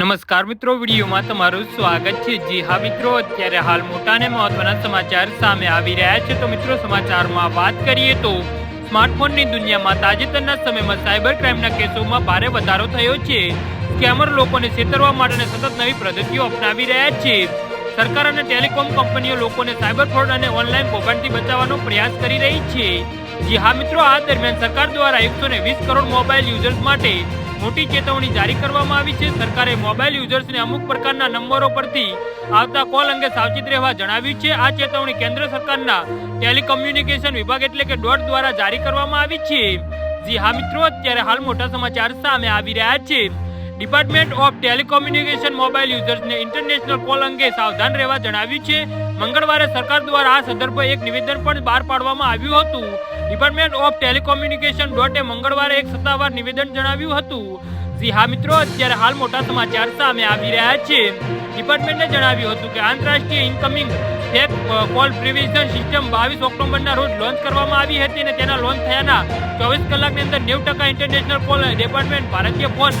નમસ્કાર મિત્રો, વિડીયોમાં તમારું સ્વાગત છે. જી હા મિત્રો, અત્યારે હાલ મોટા અને મહત્વના સમાચાર સામે આવી રહ્યા છે. તો મિત્રો, સમાચારમાં વાત કરીએ તો સ્માર્ટફોનની દુનિયામાં તાજેતરના સમયમાં સાયબર ક્રાઇમના કેસોમાં ભારે વધારો થયો છે. સ્કેમર લોકોને છેતરવા માટે સતત નવી પદ્ધતિઓ અપનાવી રહ્યા છે. સરકાર અને ટેલિકોમ કંપનીઓ લોકોને સાયબર ફ્રોડ અને ઓનલાઈન કૌભાંડથી બચાવવાનો પ્રયાસ કરી રહી છે. જી હા મિત્રો, આ દરમિયાન સરકાર દ્વારા એકસો કરોડ મોબાઈલ યુઝર્સ માટે મોટી ચેતવણી જારી કરવામાં આવી છે. સરકારે મોબાઈલ યુઝર્સને અમુક પ્રકારના નંબરો પરથી આવતા કોલ અંગે સાવચેત રહેવા જણાવ્યું છે. આ ચેતવણી કેન્દ્ર સરકારના ટેલિકમ્યુનિકેશન વિભાગ એટલે કે ડોટ દ્વારા જારી કરવામાં આવી છે. જી હા મિત્રો, અત્યારે હાલ મોટા સમાચાર સામે આવી રહ્યા છે. ડિપાર્ટમેન્ટ ઓફ ટેલિકોમ્યુનિકેશન મોબાઈલ યુઝર્સને ઇન્ટરનેશનલ કોલ અંગે સાવધાન રહેવા જણાવ્યું છે. મંગળવારે સરકાર દ્વારા આ સંદર્ભે એક નિવેદન પણ બહાર પાડવામાં આવ્યું હતું. ડિપાર્ટમેન્ટ ઓફ ટેલિકોમ્યુનિકેશન ડોટે મંગળવારે એક સત્તાવાર નિવેદન જણાવ્યું હતું. જી હા મિત્રો, અત્યારે હાલ મોટા સમાચાર સામે આવી રહ્યા છે. ડિપાર્ટમેન્ટે જણાવ્યું હતું કે આંતરરાષ્ટ્રીય incoming fake call prevention system બાવીસ ઓક્ટોબરના રોજ લોન્ચ કરવામાં આવી હતી અને તેના લોન્ચ થયાના ચોવીસ કલાકની અંદર નેવું ટકા ઇન્ટરનેશનલ કોલ ડિપાર્ટમેન્ટ ભારતીય ફોન